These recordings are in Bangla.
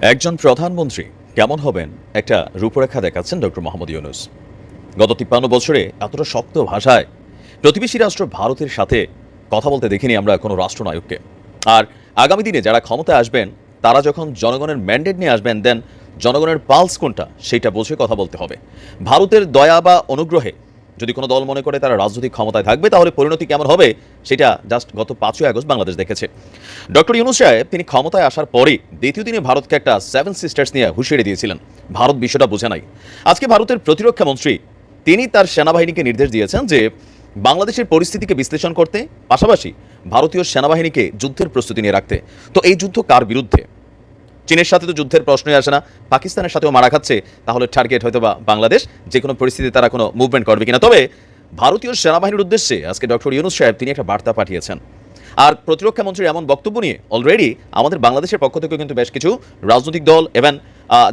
একজন প্রধানমন্ত্রী কেমন হবেন? একটা রূপরেখা দেখাচ্ছেন ডক্টর মোহাম্মদ ইউনুস। গত তিপ্পান্ন বছরে এতটা শক্ত ভাষায় প্রতিবেশী রাষ্ট্র ভারতের সাথে কথা বলতে দেখিনি আমরা কোনো রাষ্ট্রনায়ককে। আর আগামী দিনে যারা ক্ষমতায় আসবেন, তারা যখন জনগণের ম্যান্ডেট নিয়ে আসবেন দেন জনগণের পালস কোনটা, সেটা বুঝে কথা বলতে হবে। ভারতের দয়া বা অনুগ্রহে যদি কোনো দল মনে করে তারা রাজনৈতিক ক্ষমতায় থাকবে, তাহলে পরিণতি কেমন হবে? সেটা জাস্ট গত পাঁচই আগস্ট বাংলাদেশ দেখেছে। ডক্টর ইউনুস সাহেব, তিনি ক্ষমতায় আসার পরে দ্বিতীয় দিনে ভারতকে একটা সেভেন সিস্টার্স নিয়ে হুঁশিয়ারি দিয়েছিলেন। ভারত বিষয়টা বোঝে নাই। আজকে ভারতের প্রতিরক্ষা মন্ত্রী, তিনি তার সেনাবাহিনীকে নির্দেশ দিয়েছেন যে, বাংলাদেশের পরিস্থিতিকে বিশ্লেষণ করতে, পাশাপাশি ভারতীয় সেনাবাহিনীকে যুদ্ধের প্রস্তুতি নিয়ে রাখতে। তো এই যুদ্ধ কার বিরুদ্ধে? চীনের সাথে তো যুদ্ধের প্রশ্নই আসে না। পাকিস্তানের সাথেও মারা খাচ্ছে। তাহলে টার্গেট হয়তো বা বাংলাদেশ। যে কোনো পরিস্থিতিতে তারা কোনো মুভমেন্ট করবে কিনা। তবে ভারতীয় সেনাবাহিনীর উদ্দেশ্যে আজকে ডক্টর ইউনুস সাহেব তিনি একটা বার্তা পাঠিয়েছেন। আর প্রতিরক্ষা মন্ত্রীর এমন বক্তব্য নিয়ে অলরেডি আমাদের বাংলাদেশের পক্ষ থেকেও কিন্তু বেশ কিছু রাজনৈতিক দল এবং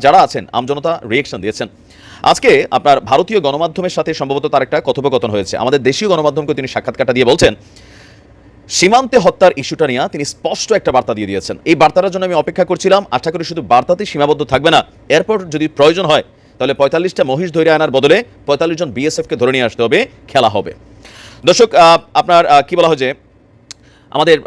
যারা আছেন আমজনতা রিয়েকশন দিয়েছেন। আজকে আপনার ভারতীয় গণমাধ্যমের সাথে সম্ভবত তার একটা কথোপকথন হয়েছে। আমাদের দেশীয় গণমাধ্যমকে তিনি সাক্ষাৎকারটা দিয়ে বলছেন সীমান্তে হত্যার ইস্যুটা নিয়ে তিনি স্পষ্ট একটা বার্তা দিয়ে দিয়েছেন। এই বার্তাটার জন্য আমি অপেক্ষা করছিলাম। আশা করি শুধু বার্তাতেই সীমাবদ্ধ থাকবে না। এরপর যদি প্রয়োজন হয়, তাহলে পঁয়তাল্লিশটা মহিষ ধরে আনার বদলে পঁয়তাল্লিশ জন বিএসএফকে ধরে নিয়ে আসতে হবে, খেলা হবে। দর্শক আপনার কি বলা হয় যে, আমাদের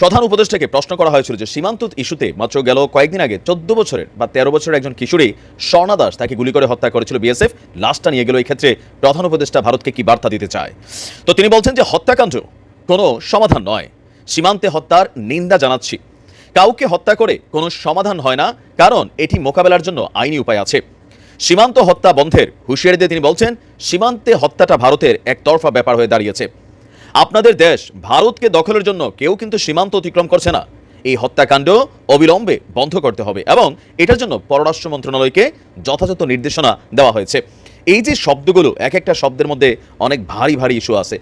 প্রধান উপদেষ্টাকে প্রশ্ন করা হয়েছিল যে, সীমান্ত ইস্যুতে মাত্র গেল কয়েকদিন আগে চোদ্দ বছরের বা তেরো বছরের একজন কিশোরী স্বর্ণা দাস তাকে গুলি করে হত্যা করেছিল বিএসএফ। লাশটা নিয়ে গেল এই ক্ষেত্রে প্রধান উপদেষ্টা ভারতকে কি বার্তা দিতে চায়? তো তিনি বলছেন যে, হত্যাকাণ্ড কোনো সমাধান নয়। সীমান্তে হত্যার নিন্দা জানাচ্ছি। কাউকে হত্যা করে কোনো সমাধান হয় না, কারণ এটি মোকাবেলার জন্য আইনি উপায় আছে। সীমান্ত হত্যা বন্ধের হুঁশিয়ারি দিয়ে তিনি বলছেন, সীমান্তে হত্যাটা ভারতের একতরফা ব্যাপার হয়ে দাঁড়িয়েছে। আপনাদের দেশ ভারতকে দখলের জন্য কেউ কিন্তু সীমান্ত অতিক্রম করছে না। এই হত্যাকাণ্ড অবিলম্বে বন্ধ করতে হবে এবং এটার জন্য পররাষ্ট্র মন্ত্রণালয়কে যথাযথ নির্দেশনা দেওয়া হয়েছে। এই যে শব্দগুলো, এক একটা শব্দের মধ্যে অনেক ভারী ভারী ইস্যু আছে।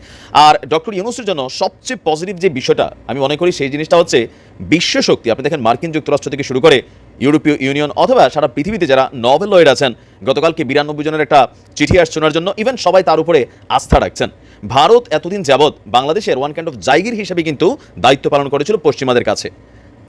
আর ডক্টর ইউনুসের জন্য সবচেয়ে পজিটিভ যে বিষয়টা আমি মনে করি, সেই জিনিসটা হচ্ছে বিশ্ব শক্তি। আপনি দেখেন মার্কিন যুক্তরাষ্ট্র থেকে শুরু করে ইউরোপীয় ইউনিয়ন অথবা সারা পৃথিবীতে যারা নভেল লয়েড আছেন, গতকালকে বিরানব্বই জনের একটা চিঠি আসছে জন্য। ইভেন সবাই তার উপরে আস্থা রাখছেন। ভারত এতদিন যাবৎ বাংলাদেশের ওয়ান কাইন্ড অফ জায়গির হিসেবে কিন্তু দায়িত্ব পালন করেছিল পশ্চিমাদের কাছে।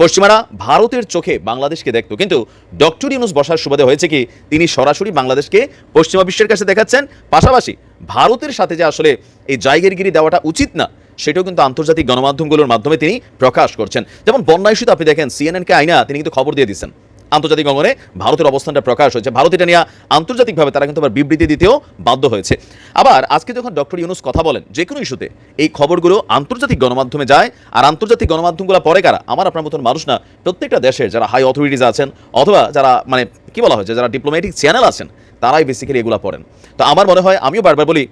পশ্চিমারা ভারতের চোখে বাংলাদেশকে দেখত। কিন্তু ডক্টর ইউনুস বসার সুবাদে হয়েছে কি, তিনি সরাসরি বাংলাদেশকে পশ্চিমা বিশ্বের কাছে দেখাচ্ছেন। পাশাপাশি ভারতের সাথে যে আসলে এই জায়গিরগিরি দেওয়াটা উচিত না, সেটাও কিন্তু আন্তর্জাতিক গণমাধ্যমগুলোর মাধ্যমে তিনি প্রকাশ করছেন। যেমন বন্যা ইস্যুতে আপনি দেখেন সিএনএনকে আইনা তিনি কিন্তু খবর দিয়ে দিচ্ছেন। আন্তর্জাতিক অঙ্গনে ভারতের অবস্থানটা প্রকাশ হয়েছে। ভারত এটা নিয়ে আন্তর্জাতিকভাবে তারা কিন্তু আবার বিবৃতি দিতেও বাধ্য হয়েছে। আবার আজকে যখন ডক্টর ইউনুস কথা বলেন, যে কোনো ইস্যুতে এই খবরগুলো আন্তর্জাতিক গণমাধ্যমে যায়, আর আন্তর্জাতিক গণমাধ্যমগুলো পরে কারা? আমার আপনার মতন মানুষ না। প্রত্যেকটা দেশের যারা হাই অথরিটিজ আছেন, অথবা যারা মানে কি বলা হয়েছে যারা ডিপ্লোম্যাটিক চ্যানেল আছেন, তারাই বেসিক্যালি এগুলো পড়েন। তো আমার মনে হয়, আমিও বারবার বলি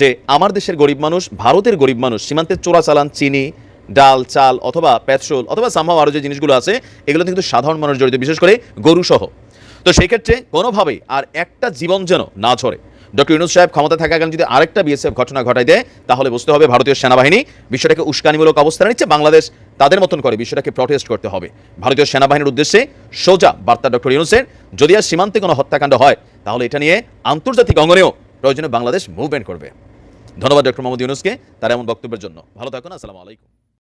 যে, আমার দেশের গরিব মানুষ, ভারতের গরিব মানুষ, সীমান্তের চোরাচালান, চিনি ডাল, চাল অথবা পেট্রোল অথবা সামহাও আরও যে জিনিসগুলো আছে, এগুলো কিন্তু সাধারণ মানুষ জড়িত, বিশেষ করে গরু সহ তো সেই ক্ষেত্রে কোনোভাবেই আর একটা জীবন যেন না ঝরে। ডক্টর ইউনুস সাহেব ক্ষমতা থাকাকালীন যদি আরেকটা বিএসএফ ঘটনা ঘটাই দেয়, তাহলে বুঝতে হবে ভারতীয় সেনাবাহিনী বিষয়টাকে উস্কানিমূলক অবস্থান নিচ্ছে, বাংলাদেশ তাদের মতন করে বিষয়টাকে প্রটেস্ট করতে হবে। ভারতীয় সেনাবাহিনীর উদ্দেশ্যে সোজা বার্তা ডক্টর ইউনুসের, যদি আর সীমান্তে কোনো হত্যাকাণ্ড হয়, তাহলে এটা নিয়ে আন্তর্জাতিক অঙ্গনেও প্রয়োজনে বাংলাদেশ মুভমেন্ট করবে। ধন্যবাদ ডক্টর মোহাম্মদ ইউনুসকে তার এমন বক্তব্যের জন্য। ভালো থাকুন, আসসালামু আলাইকুম।